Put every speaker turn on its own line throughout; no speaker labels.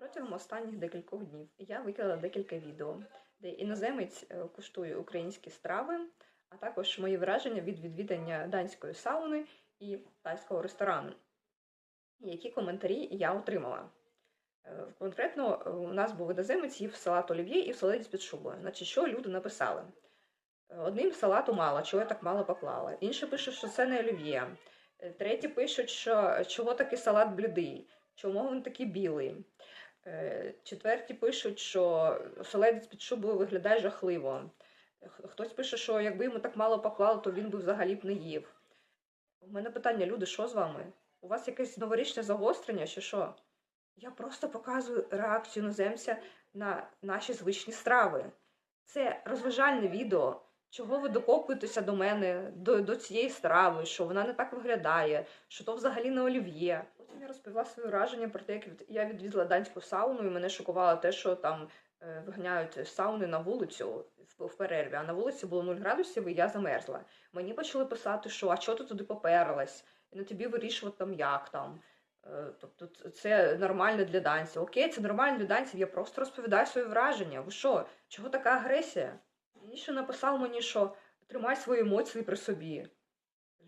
Протягом останніх декількох днів я виклала декілька відео, де іноземець е, куштує українські страви, а також мої враження від відвідання данської сауни і тайського ресторану. Які коментарі я отримала? Е, Конкретно е, у нас був іноземець, їв салат олів'є і салат з-під шубою. Значить, що люди написали? Одним салату мало, чого я так мало поклала. Інші пишуть, що це не олів'є. Треті пишуть, що чого такий салат блідий, чому він такий білий. Е, Четверті пишуть, що оселедець під шубою виглядає жахливо. Хтось пише, що якби йому так мало поклали, то він би взагалі б не їв. У мене питання, люди, що з вами? У вас якесь новорічне загострення чи що? Я просто показую реакцію іноземця на наші звичні страви. Це розважальне відео. Чого ви докопуєтеся до мене, до, до цієї страви, що вона не так виглядає, що то взагалі не олів'є. Потім я розповіла свої враження про те, як я відвідала данську сауну, і мене шокувало те, що там е, виганяють сауни на вулицю в, перерві, а на вулиці було 0 градусів, і я замерзла. Мені почали писати, що а чого ти туди поперлась? І на тобі вирішувати там як там. Е, Тобто це нормально для данців. Окей, це нормально для данців. Я просто розповідаю свої враження. Ви що? Чого така агресія? Ще написав мені, що тримай свої емоції при собі.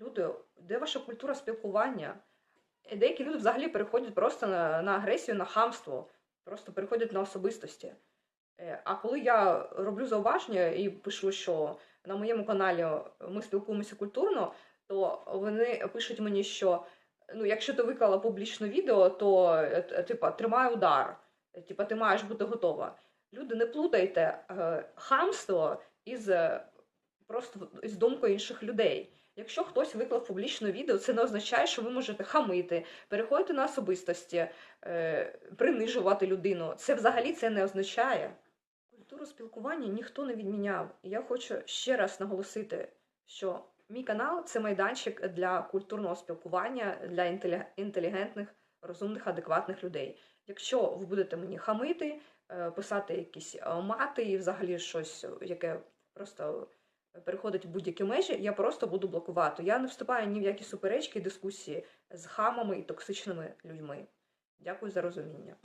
Люди, де ваша культура спілкування? І деякі люди взагалі переходять просто на, на агресію, на хамство, просто переходять на особистості. Е, А коли я роблю зауваження і пишу, що на моєму каналі ми спілкуємося культурно, то вони пишуть мені, що ну, якщо ти виклала публічне відео, то е, типа тримай удар, Е, типа ти маєш бути готова. Люди, не плутайте е, хамство із е, просто із думкою інших людей. Якщо хтось виклав публічне відео, це не означає, що ви можете хамити, переходити на особистості, е, принижувати людину. Це взагалі це не означає. Культуру спілкування ніхто не відміняв. І я хочу ще раз наголосити, що мій канал це майданчик для культурного спілкування, для інтелігентних, розумних, адекватних людей. Якщо ви будете мені хамити, е, писати якісь мати і взагалі щось, яке просто переходить в будь-які межі, я просто буду блокувати. Я не вступаю ні в які суперечки, дискусії з хамами і токсичними людьми. Дякую за розуміння.